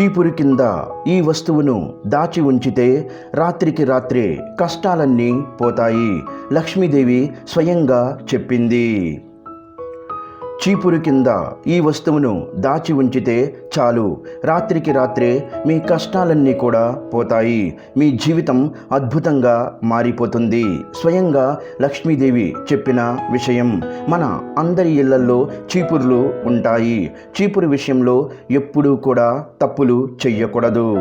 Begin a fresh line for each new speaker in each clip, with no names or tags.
చీపురు కింద ఈ వస్తువును దాచి ఉంచితే రాత్రికి రాత్రే కష్టాలన్నీ పోతాయి. లక్ష్మీదేవి స్వయంగా చెప్పింది. చీపురు కింద ఈ వస్తువును దాచి ఉంచితే చాలు. రాత్రికి రాత్రే మీ కష్టాలన్నీ కూడా పోతాయి. మీ జీవితం అద్భుతంగా మారిపోతుంది. స్వయంగా లక్ష్మీదేవి చెప్పిన విషయం మన అందరి ఇళ్ళల్లో చీపుర్లు ఉంటాయి. చీపురు విషయంలో ఎప్పుడూ కూడా తప్పులు చెయ్యకూడదు.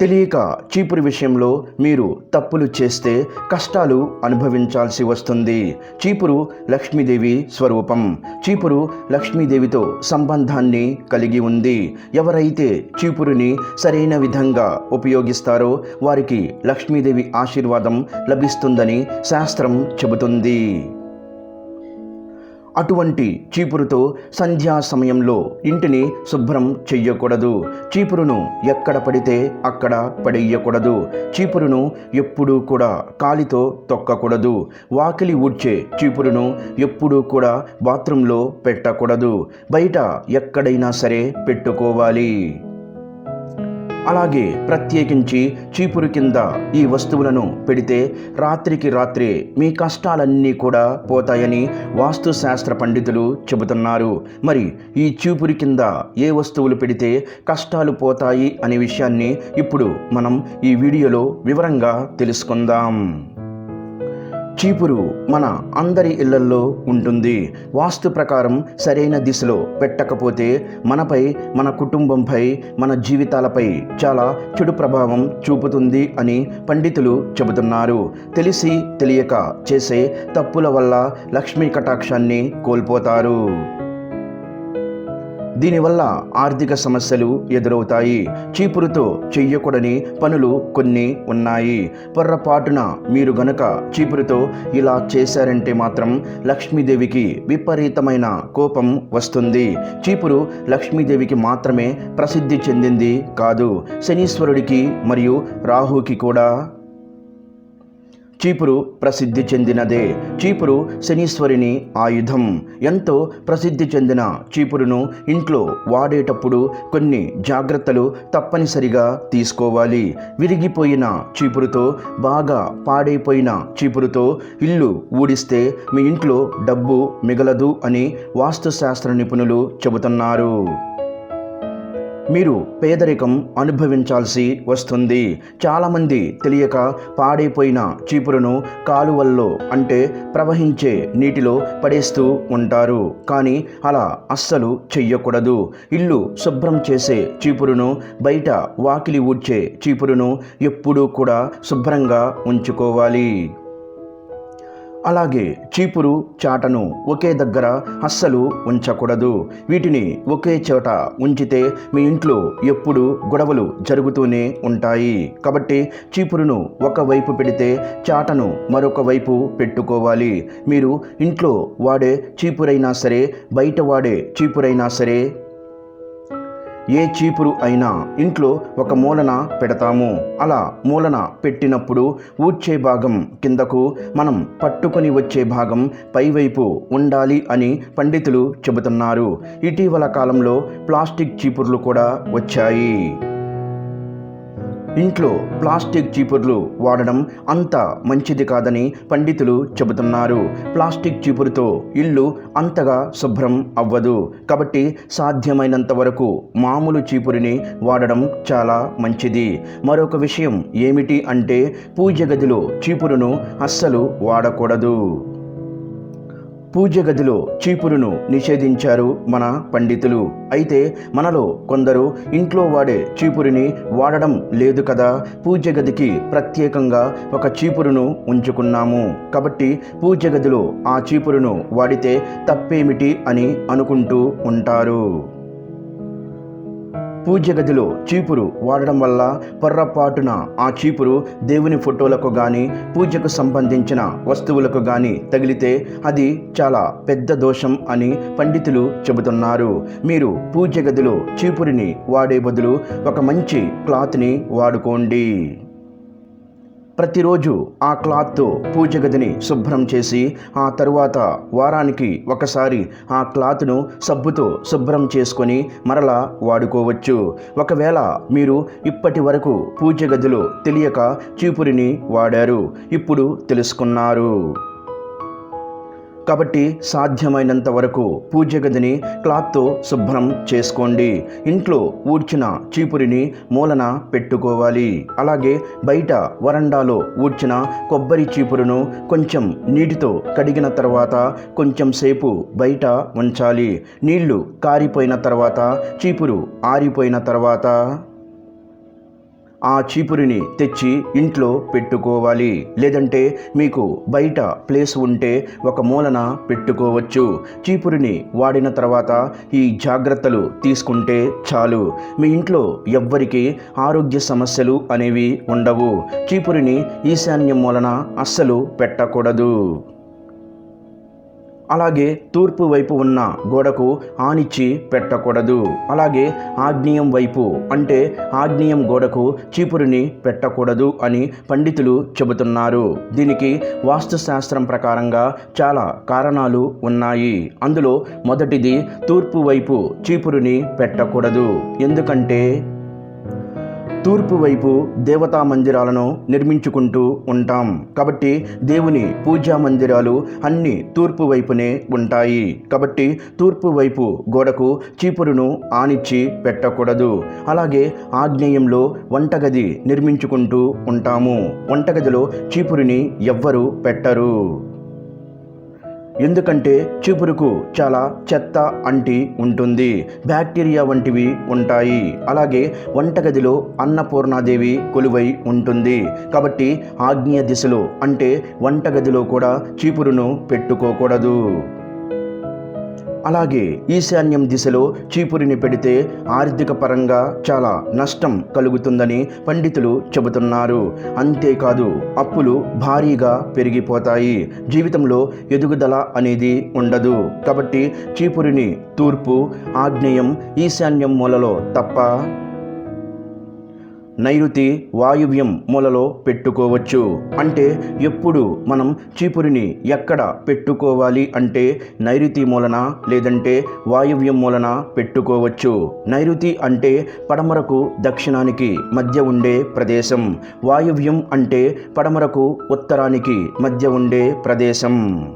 తెలియక చీపురు విషయంలో మీరు తప్పులు చేస్తే కష్టాలు అనుభవించాల్సి వస్తుంది. చీపురు లక్ష్మీదేవి స్వరూపం. చీపురు లక్ష్మీదేవితో సంబంధాన్ని కలిగి ఉంది. ఎవరైతే చీపురుని సరైన విధంగా ఉపయోగిస్తారో వారికి లక్ష్మీదేవి ఆశీర్వాదం లభిస్తుందని శాస్త్రం చెబుతుంది. అటువంటి చీపురుతో సంధ్యా సమయంలో ఇంటిని శుభ్రం చెయ్యకూడదు. చీపురును ఎక్కడ పడితే అక్కడ పడేయకూడదు. చీపురును ఎప్పుడూ కూడా కాలితో తొక్కకూడదు. వాకిలి ఊడ్చే చీపురును ఎప్పుడూ కూడా బాత్రూంలో పెట్టకూడదు. బయట ఎక్కడైనా సరే పెట్టుకోవాలి. అలాగే ప్రత్యేకించి చీపురు కింద ఈ వస్తువులను పెడితే రాత్రికి రాత్రే మీ కష్టాలన్నీ కూడా పోతాయని వాస్తుశాస్త్ర పండితులు చెబుతున్నారు. మరి ఈ చీపురు కింద ఏ వస్తువులు పెడితే కష్టాలు పోతాయి అనే విషయాన్ని ఇప్పుడు మనం ఈ వీడియోలో వివరంగా తెలుసుకుందాం. చీపురు మన అందరి ఇళ్ళల్లో ఉంటుంది. వాస్తు ప్రకారం సరైన దిశలో పెట్టకపోతే మనపై మన కుటుంబంపై మన జీవితాలపై చాలా చెడు ప్రభావం చూపుతుంది అని పండితులు చెబుతున్నారు. తెలిసి తెలియక చేసే తప్పుల వల్ల లక్ష్మీ కటాక్షాన్ని కోల్పోతారు. దీనివల్ల ఆర్థిక సమస్యలు ఎదురవుతాయి. చీపురుతో చెయ్యకూడని పనులు కొన్ని ఉన్నాయి. పొర్రపాటున మీరు గనక చీపురుతో ఇలా చేశారంటే మాత్రం లక్ష్మీదేవికి విపరీతమైన కోపం వస్తుంది. చీపురు లక్ష్మీదేవికి మాత్రమే ప్రసిద్ధి చెందింది కాదు. శనీశ్వరుడికి మరియు రాహుకి కూడా చీపురు ప్రసిద్ధి చెందినదే. చీపురు శనీశ్వరిని ఆయుధం. ఎంతో ప్రసిద్ధి చెందిన చీపురును ఇంట్లో వాడేటప్పుడు కొన్ని జాగ్రత్తలు తప్పనిసరిగా తీసుకోవాలి. విరిగిపోయిన చీపురుతో బాగా పాడైపోయిన చీపురుతో ఇల్లు ఊడిస్తే మీ ఇంట్లో డబ్బు మిగలదు అని వాస్తుశాస్త్ర నిపుణులు చెబుతున్నారు. మీరు పేదరికం అనుభవించాల్సి వస్తుంది. చాలామంది తెలియక పాడైపోయిన చీపురును కాలువల్లో అంటే ప్రవహించే నీటిలో పడేస్తూ ఉంటారు. కానీ అలా అస్సలు చెయ్యకూడదు. ఇల్లు శుభ్రం చేసే చీపురును బయట వాకిలి ఊడ్చే చీపురును ఎప్పుడూ కూడా శుభ్రంగా ఉంచుకోవాలి. అలాగే చీపురు చాటను ఒకే దగ్గర అస్సలు ఉంచకూడదు. వీటిని ఒకే చోట ఉంచితే మీ ఇంట్లో ఎప్పుడు గొడవలు జరుగుతూనే ఉంటాయి. కాబట్టి చీపురును ఒకవైపు పెడితే చాటను మరొక వైపు పెట్టుకోవాలి. మీరు ఇంట్లో వాడే చీపురైనా సరే బయట వాడే చీపురైనా సరే ఏ చీపురు అయినా ఇంట్లో ఒక మూలన పెడతాము. అలా మూలన పెట్టినప్పుడు ఊడ్చే భాగం కిందకు మనం పట్టుకొని వచ్చే భాగం పైవైపు ఉండాలి అని పండితులు చెబుతున్నారు. ఇటీవల కాలంలో ప్లాస్టిక్ చీపుర్లు కూడా వచ్చాయి. ఇంట్లో ప్లాస్టిక్ చీపుర్లు వాడడం అంత మంచిది కాదని పండితులు చెబుతున్నారు. ప్లాస్టిక్ చీపురుతో ఇల్లు అంతగా శుభ్రం అవ్వదు. కాబట్టి సాధ్యమైనంత వరకు మామూలు చీపురిని వాడడం చాలా మంచిది. మరొక విషయం ఏమిటి అంటే పూజ గదిలో చీపురును అస్సలు వాడకూడదు. పూజ గదిలో చీపురును నిషేధించారు మన పండితులు. అయితే మనలో కొందరు ఇంట్లో వాడే చీపురుని వాడడం లేదు కదా. పూజ గదికి ప్రత్యేకంగా ఒక చీపురును ఉంచుకున్నాము. కాబట్టి పూజ గదిలో ఆ చీపురును వాడితే తప్పేమిటి అని అనుకుంటూ ఉంటారు. పూజ గదిలో చీపురు వాడడం వల్ల పొర్రపాటున ఆ చీపురు దేవుని ఫోటోలకు కానీ పూజకు సంబంధించిన వస్తువులకు కానీ తగిలితే అది చాలా పెద్ద దోషం అని పండితులు చెబుతున్నారు. మీరు పూజ గదిలో చీపురిని వాడే బదులు ఒక మంచి క్లాత్ని వాడుకోండి. ప్రతిరోజు ఆ క్లాత్తో పూజ గదిని శుభ్రం చేసి ఆ తరువాత వారానికి ఒకసారి ఆ క్లాత్ను సబ్బుతో శుభ్రం చేసుకొని మరలా వాడుకోవచ్చు. ఒకవేళ మీరు ఇప్పటి వరకు పూజ గదిలో తెలియక చీపురిని వాడారు ఇప్పుడు తెలుసుకున్నారు. కాబట్టి సాధ్యమైనంత వరకు పూజ గదిని క్లాత్తో శుభ్రం చేసుకోండి. ఇంట్లో ఊడ్చిన చీపురిని మూలన పెట్టుకోవాలి. అలాగే బయట వరండాలో ఊడ్చిన కొబ్బరి చీపురును కొంచెం నీటితో కడిగిన తర్వాత కొంచెం సేపు బయట ఉంచాలి. నీళ్ళు కారిపోయిన తర్వాత చీపురు ఆరిపోయిన తర్వాత ఆ చీపురిని తెచ్చి ఇంట్లో పెట్టుకోవాలి. లేదంటే మీకు బయట ప్లేస్ ఉంటే ఒక మూలన పెట్టుకోవచ్చు. చీపురిని వాడిన తర్వాత ఈ జాగ్రత్తలు తీసుకుంటే చాలు. మీ ఇంట్లో ఎవ్వరికి ఆరోగ్య సమస్యలు అనేవి ఉండవు. చీపురిని ఈశాన్యం మూలన అస్సలు పెట్టకూడదు. అలాగే తూర్పు వైపు ఉన్న గోడకు ఆనిచ్చి పెట్టకూడదు. అలాగే ఆగ్నేయం వైపు అంటే ఆగ్నేయం గోడకు చీపురుని పెట్టకూడదు అని పండితులు చెబుతున్నారు. దీనికి వాస్తుశాస్త్రం ప్రకారంగా చాలా కారణాలు ఉన్నాయి. అందులో మొదటిది తూర్పు వైపు చీపురుని పెట్టకూడదు. ఎందుకంటే తూర్పు వైపు దేవతా మందిరాలను నిర్మించుకుంటూ ఉంటాం. కాబట్టి దేవుని పూజా మందిరాలు అన్ని తూర్పు వైపునే ఉంటాయి. కాబట్టి తూర్పు వైపు గోడకు చీపురును ఆనిచ్చి పెట్టకూడదు. అలాగే ఆగ్నేయంలో వంటగది నిర్మించుకుంటూ ఉంటాము. వంటగదిలో చీపురుని ఎవ్వరు పెట్టరు. ఎందుకంటే చీపురుకు చాలా చెత్త అంటి ఉంటుంది. బ్యాక్టీరియా వంటివి ఉంటాయి. అలాగే వంటగదిలో అన్నపూర్ణాదేవి కొలువై ఉంటుంది. కాబట్టి ఆగ్నేయ దిశలో అంటే వంటగదిలో కూడా చీపురును పెట్టుకోకూడదు. అలాగే ఈశాన్యం దిశలో చీపురిని పెడితే ఆర్థిక పరంగా చాలా నష్టం కలుగుతుందని పండితులు చెబుతున్నారు. అంతేకాదు అప్పులు భారీగా పెరిగిపోతాయి. జీవితంలో ఎదుగుదల అనేది ఉండదు. కాబట్టి చీపురిని తూర్పు ఆగ్నేయం ఈశాన్యం మూలలో తప్ప నైరుతి వాయువ్యం మూలలో పెట్టుకోవచ్చు. అంటే ఎప్పుడు మనం చీపురిని ఎక్కడ పెట్టుకోవాలి అంటే నైరుతి మూలన లేదంటే వాయువ్యం మూలన పెట్టుకోవచ్చు. నైరుతి అంటే పడమరకు దక్షిణానికి మధ్య ఉండే ప్రదేశం. వాయువ్యం అంటే పడమరకు ఉత్తరానికి మధ్య ఉండే ప్రదేశం.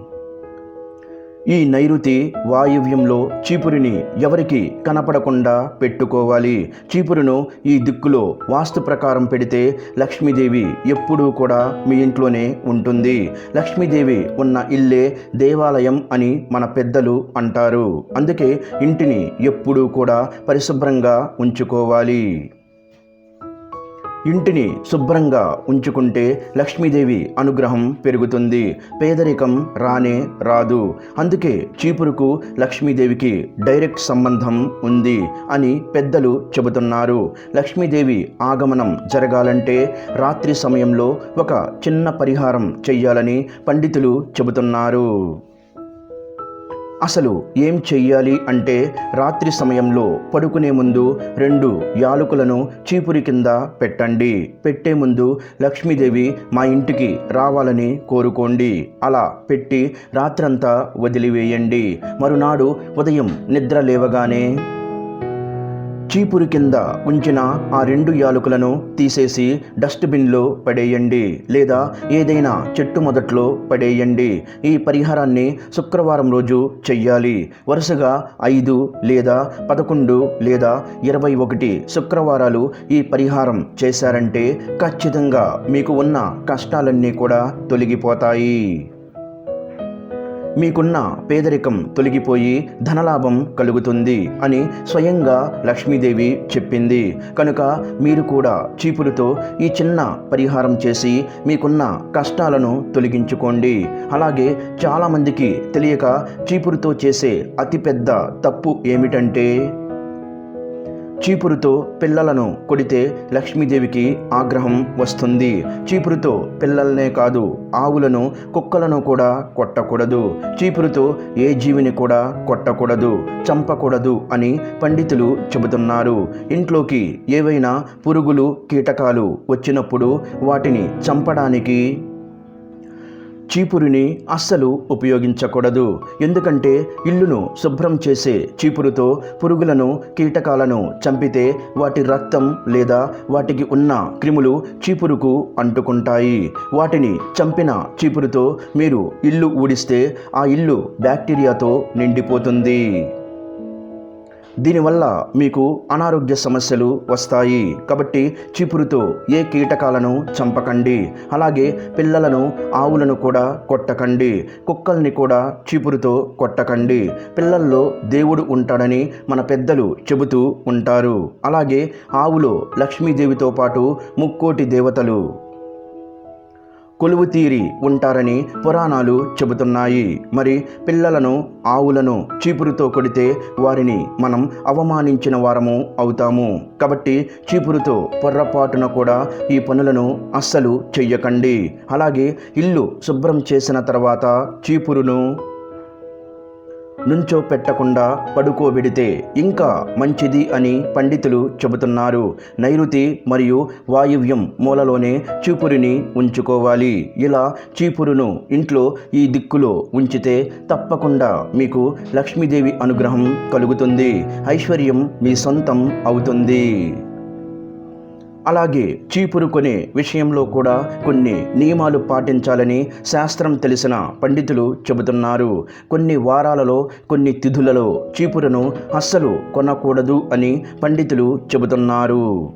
ఈ నైరుతి వాయువ్యంలో చీపురిని ఎవరికి కనపడకుండా పెట్టుకోవాలి. చీపురును ఈ దిక్కులో వాస్తు ప్రకారం పెడితే లక్ష్మీదేవి ఎప్పుడూ కూడా మీ ఇంట్లోనే ఉంటుంది. లక్ష్మీదేవి ఉన్న ఇల్లే దేవాలయం అని మన పెద్దలు అంటారు. అందుకే ఇంటిని ఎప్పుడూ కూడా పరిశుభ్రంగా ఉంచుకోవాలి. ఇంటిని శుభ్రంగా ఉంచుకుంటే లక్ష్మీదేవి అనుగ్రహం పెరుగుతుంది. పేదరికం రానే రాదు. అందుకే చీపురుకు లక్ష్మీదేవికి డైరెక్ట్ సంబంధం ఉంది అని పెద్దలు చెబుతున్నారు. లక్ష్మీదేవి ఆగమనం జరగాలంటే రాత్రి సమయంలో ఒక చిన్న పరిహారం చెయ్యాలని పండితులు చెబుతున్నారు. అసలు ఏం చెయ్యాలి అంటే రాత్రి సమయంలో పడుకునే ముందు రెండు యాలకులను చీపురి కింద పెట్టండి. పెట్టే ముందు లక్ష్మీదేవి మా ఇంటికి రావాలని కోరుకోండి. అలా పెట్టి రాత్రంతా వదిలివేయండి. మరునాడు ఉదయం నిద్ర లేవగానే చీపురు కింద ఉంచిన ఆ రెండు యాలకులను తీసేసి డస్ట్బిన్లో పడేయండి లేదా ఏదైనా చెట్టు మొదట్లో పడేయండి. ఈ పరిహారాన్ని శుక్రవారం రోజు చెయ్యాలి. వరుసగా ఐదు లేదా పదకొండు లేదా ఇరవై ఒకటి శుక్రవారాలు ఈ పరిహారం చేశారంటే ఖచ్చితంగా మీకు ఉన్న కష్టాలన్నీ కూడా తొలగిపోతాయి. మీకున్న పేదరికం తొలగిపోయి ధనలాభం కలుగుతుంది అని స్వయంగా లక్ష్మీదేవి చెప్పింది. కనుక మీరు కూడా చీపురుతో ఈ చిన్న పరిహారం చేసి మీకున్న కష్టాలను తొలగించుకోండి. అలాగే చాలామందికి తెలియక చీపురుతో చేసే అతిపెద్ద తప్పు ఏమిటంటే చీపురుతో పిల్లలను కొడితే లక్ష్మీదేవికి ఆగ్రహం వస్తుంది. చీపురుతో పిల్లలనే కాదు ఆవులను కుక్కలను కూడా కొట్టకూడదు. చీపురుతో ఏ జీవిని కూడా కొట్టకూడదు చంపకూడదు అని పండితులు చెబుతున్నారు. ఇంట్లోకి ఏవైనా పురుగులు కీటకాలు వచ్చినప్పుడు వాటిని చంపడానికి చీపురుని అస్సలు ఉపయోగించకూడదు. ఎందుకంటే ఇల్లును శుభ్రం చేసే చీపురుతో పురుగులను కీటకాలను చంపితే వాటి రక్తం లేదా వాటికి ఉన్న క్రిములు చీపురుకు అంటుకుంటాయి. వాటిని చంపిన చీపురుతో మీరు ఇల్లు ఊడిస్తే ఆ ఇల్లు బ్యాక్టీరియాతో నిండిపోతుంది. దీనివల్ల మీకు అనారోగ్య సమస్యలు వస్తాయి. కాబట్టి చీపురుతో ఏ కీటకాలను చంపకండి. అలాగే పిల్లలను ఆవులను కూడా కొట్టకండి. కుక్కల్ని కూడా చీపురుతో కొట్టకండి. పిల్లల్లో దేవుడు ఉంటాడని మన పెద్దలు చెబుతూ ఉంటారు. అలాగే ఆవులో లక్ష్మీదేవితో పాటు ముక్కోటి దేవతలు కొలువు తీరి ఉంటారని పురాణాలు చెబుతున్నాయి. మరి పిల్లలను ఆవులను చీపురుతో కొడితే వారిని మనం అవమానించిన వారము అవుతాము. కాబట్టి చీపురుతో పొర్రపాటున కూడా ఈ పనులను అస్సలు చెయ్యకండి. అలాగే ఇల్లు శుభ్రం చేసిన తర్వాత చీపురును నుంచో పెట్టకుండా పడుకోబెడితే ఇంకా మంచిది అని పండితులు చెబుతున్నారు. నైరుతి మరియు వాయువ్యం మూలలోనే చీపురిని ఉంచుకోవాలి. ఇలా చీపురును ఇంట్లో ఈ దిక్కులో ఉంచితే తప్పకుండా మీకు లక్ష్మీదేవి అనుగ్రహం కలుగుతుంది. ఐశ్వర్యం మీ సొంతం అవుతుంది. అలాగే చీపురు కొనే విషయంలో కూడా కొన్ని నియమాలు పాటించాలని శాస్త్రం తెలిసిన పండితులు చెబుతున్నారు. కొన్ని వారాలలో కొన్ని తిథులలో చీపురును అస్సలు కొనకూడదు అని పండితులు చెబుతున్నారు.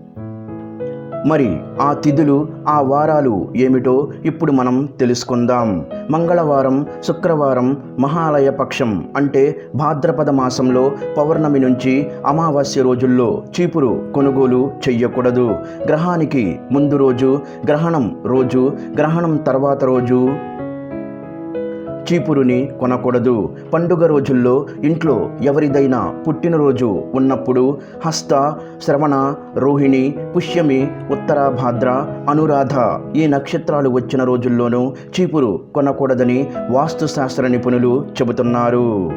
మరి ఆ తిథులు ఆ వారాలు ఏమిటో ఇప్పుడు మనం తెలుసుకుందాం. మంగళవారం శుక్రవారం మహాలయ పక్షం అంటే భాద్రపద మాసంలో పౌర్ణమి నుంచి అమావాస్య రోజుల్లో చీపురు కొనుగోలు చెయ్యకూడదు. గ్రహానికి ముందు రోజు గ్రహణం రోజు గ్రహణం తర్వాత రోజు చీపురుని కొనకూడదు. పండుగ రోజుల్లో ఇంట్లో ఎవరిదైనా పుట్టినరోజు ఉన్నప్పుడు హస్త శ్రవణ రోహిణి పుష్యమి ఉత్తర భాద్ర అనురాధ ఈ నక్షత్రాలు వచ్చిన రోజుల్లోనూ చీపురు కొనకూడదని వాస్తుశాస్త్ర నిపుణులు చెబుతున్నారు.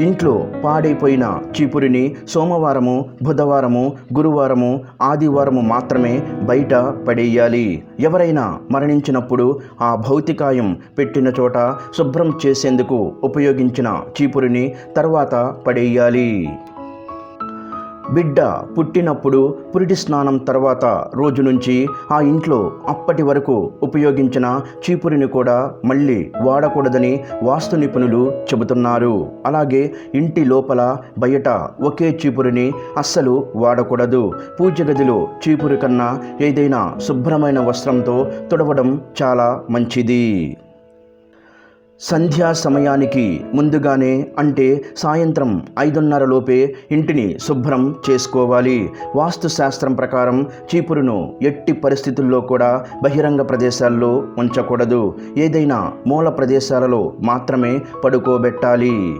ఇంట్లో పాడైపోయిన చీపురిని సోమవారము బుధవారము గురువారము ఆదివారము మాత్రమే బయట పడేయాలి. ఎవరైనా మరణించినప్పుడు ఆ భౌతికాయం పెట్టిన చోట శుభ్రం చేసేందుకు ఉపయోగించిన చీపురిని తర్వాత పడేయాలి. బిడ్డ పుట్టినప్పుడు పురిటి స్నానం తర్వాత రోజు నుంచి ఆ ఇంట్లో అప్పటి వరకు ఉపయోగించిన చీపురిని కూడా మళ్ళీ వాడకూడదని వాస్తు నిపుణులు చెబుతున్నారు. అలాగే ఇంటి లోపల బయట ఒకే చీపురిని అస్సలు వాడకూడదు. పూజ గదిలో చీపురు కన్నా ఏదైనా శుభ్రమైన వస్త్రంతో తుడవడం చాలా మంచిది. సంధ్యా సమయానికి ముందుగానే అంటే సాయంత్రం ఐదున్నర లోపే ఇంటిని శుభ్రం చేసుకోవాలి. వాస్తుశాస్త్రం ప్రకారం చీపురును ఎట్టి పరిస్థితుల్లో కూడా బహిరంగ ప్రదేశాల్లో ఉంచకూడదు. ఏదైనా మూల ప్రదేశాలలో మాత్రమే పడుకోబెట్టాలి.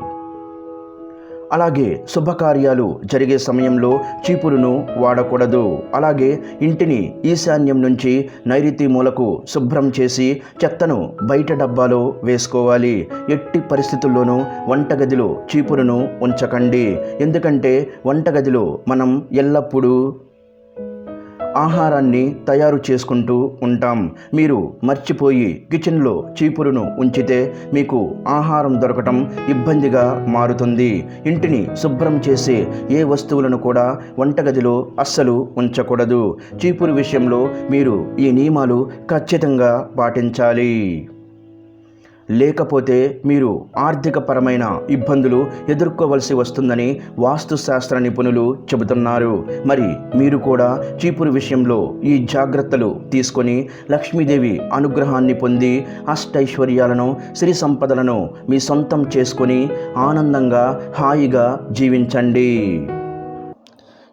అలాగే శుభకార్యాలు జరిగే సమయంలో చీపురును వాడకూడదు. అలాగే ఇంటిని ఈశాన్యం నుంచి నైరుతి మూలకు శుభ్రం చేసి చెత్తను బయట డబ్బాలో వేసుకోవాలి. ఎట్టి పరిస్థితుల్లోనూ వంటగదిలో చీపురును ఉంచకండి. ఎందుకంటే వంటగదిలో మనం ఎల్లప్పుడూ ఆహారాన్ని తయారు చేసుకుంటూ ఉంటాం. మీరు మర్చిపోయి కిచెన్లో చీపురును ఉంచితే మీకు ఆహారం దొరకటం ఇబ్బందిగా మారుతుంది. ఇంటిని శుభ్రం చేసే ఏ వస్తువులను కూడా వంటగదిలో అస్సలు ఉంచకూడదు. చీపురు విషయంలో మీరు ఈ నియమాలు ఖచ్చితంగా పాటించాలి. లేకపోతే మీరు ఆర్థికపరమైన ఇబ్బందులు ఎదుర్కోవలసి వస్తుందని వాస్తుశాస్త్ర నిపుణులు చెబుతున్నారు. మరి మీరు కూడా చీపురు విషయంలో ఈ జాగ్రత్తలు తీసుకొని లక్ష్మీదేవి అనుగ్రహాన్ని పొంది అష్టైశ్వర్యాలను సిరి సంపదలను మీ సొంతం చేసుకొని ఆనందంగా హాయిగా జీవించండి.